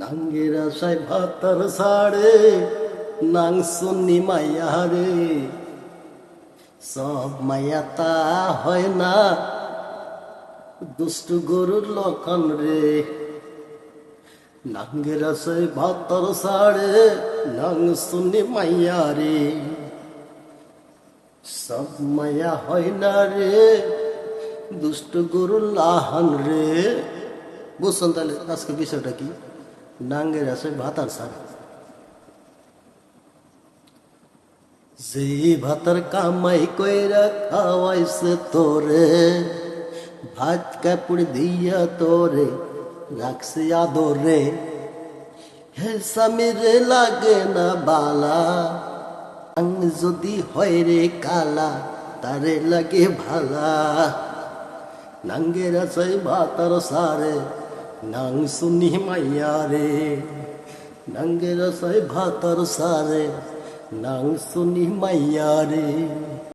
নাঙ্গের আশায় ভাতার সাড়ে, নাং সুন্নি মাইয়া রে। সব মাইয়া তা হয় না, দুষ্টু গরুর লক্ষণ রে। নাঙ্গের আশায় ভাতার সাড়ে, নাং সুন্নি মাইয়া রে। সব মায়া হয় না রে, দুষ্ট গরুর লাহান রে। বুঝছেন তাহলে আজকে বিষয়টা কি? নাঙ্গের আছে ভাতার সার যে ভাতার কামাই কইরা খাওয়াইছে তোরে, ভাত কাপড় দিয়া তোরে রাখছে আদরে। হে স্বামীরে লাগে না বালা, আং যদি হয় রে কালা, তারে লাগে ভালা। নাঙ্গের আছে ভাতার সারে নাং শুনি মাইয়া রে নাঙ্গের আছে ভাতার সারে নাং শুনি মাইয়া